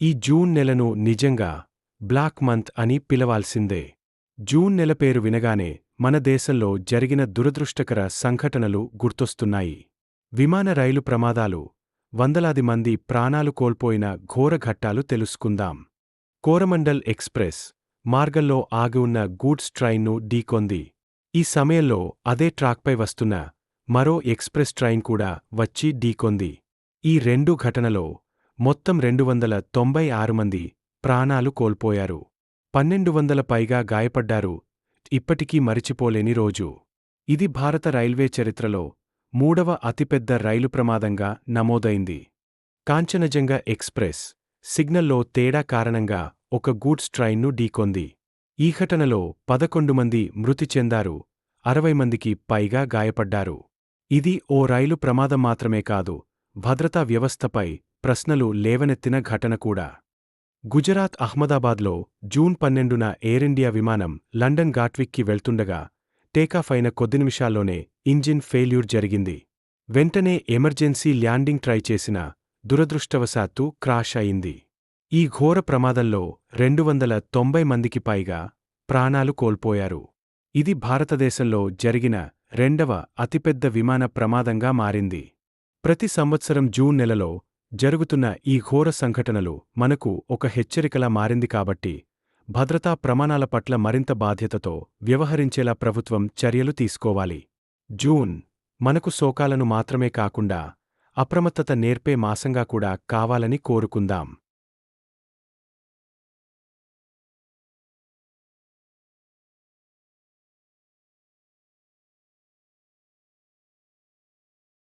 ఈ జూన్ నెలను నిజంగా black month అని పిలవాల్సిందే. జూన్ నెల పేరు వినగానే మన దేశంలో జరిగిన దురదృష్టకర సంఘటనలు గుర్తొస్తున్నాయి. విమాన రైలు ప్రమాదాలు వందలాది మంది ప్రాణాలు కోల్పోయిన ఘోరఘట్టాలు తెలుసుకుందాం. కోరమండల్ ఎక్స్ప్రెస్ మార్గంలో ఆగి ఉన్న గూడ్స్ ట్రైన్ను ఢీకొంది. ఈ సమయంలో అదే ట్రాక్పై వస్తున్న మరో ఎక్స్ప్రెస్ ట్రైన్ కూడా వచ్చి ఢీకొంది. ఈ రెండు ఘటనలో మొత్తం రెండు వందల తొంభై ఆరు మంది ప్రాణాలు కోల్పోయారు. పన్నెండు వందల పైగా గాయపడ్డారు. ఇప్పటికీ మరిచిపోలేని రోజు. ఇది భారత రైల్వే చరిత్రలో మూడవ అతిపెద్ద రైలు ప్రమాదంగా నమోదైంది. కాంచనజంగా ఎక్స్ప్రెస్ సిగ్నల్లో తేడా కారణంగా ఒక గూడ్స్ ట్రైన్ను ఢీకొంది. ఈ ఘటనలో పదకొండు మంది మృతి చెందారు. అరవై మందికి పైగా గాయపడ్డారు. ఇది ఓ రైలు ప్రమాదం మాత్రమే కాదు భద్రతా వ్యవస్థపై ప్రశ్నలు లేవనెత్తిన ఘటన కూడా. గుజరాత్ అహ్మదాబాద్లో జూన్ పన్నెండున ఎయిర్ ఇండియా విమానం లండన్ గాట్విక్కి వెళ్తుండగా టేకాఫ్ అయిన కొద్ది నిమిషాల్లోనే ఇంజిన్ ఫెయిల్యూర్ జరిగింది. వెంటనే ఎమర్జెన్సీ ల్యాండింగ్ ట్రై చేసిన దురదృష్టవశాత్తు క్రాష్ అయింది. ఈ ఘోర ప్రమాదంలో రెండు వందల తొంభై మందికి పైగా ప్రాణాలు కోల్పోయారు. ఇది భారతదేశంలో జరిగిన రెండవ అతిపెద్ద విమాన ప్రమాదంగా మారింది. ప్రతి సంవత్సరం జూన్ నెలలో జరుగుతున్న ఈ ఘోర సంఘటనలు మనకు ఒక హెచ్చరికలా మారింది కాబట్టి భద్రతా ప్రమాణాల పట్ల మరింత బాధ్యతతో వ్యవహరించేలా ప్రభుత్వం చర్యలు తీసుకోవాలి. జూన్ మనకు శోకాలను మాత్రమే కాకుండా అప్రమత్తత నేర్పే మాసంగా కూడా కావాలని కోరుకుందాం.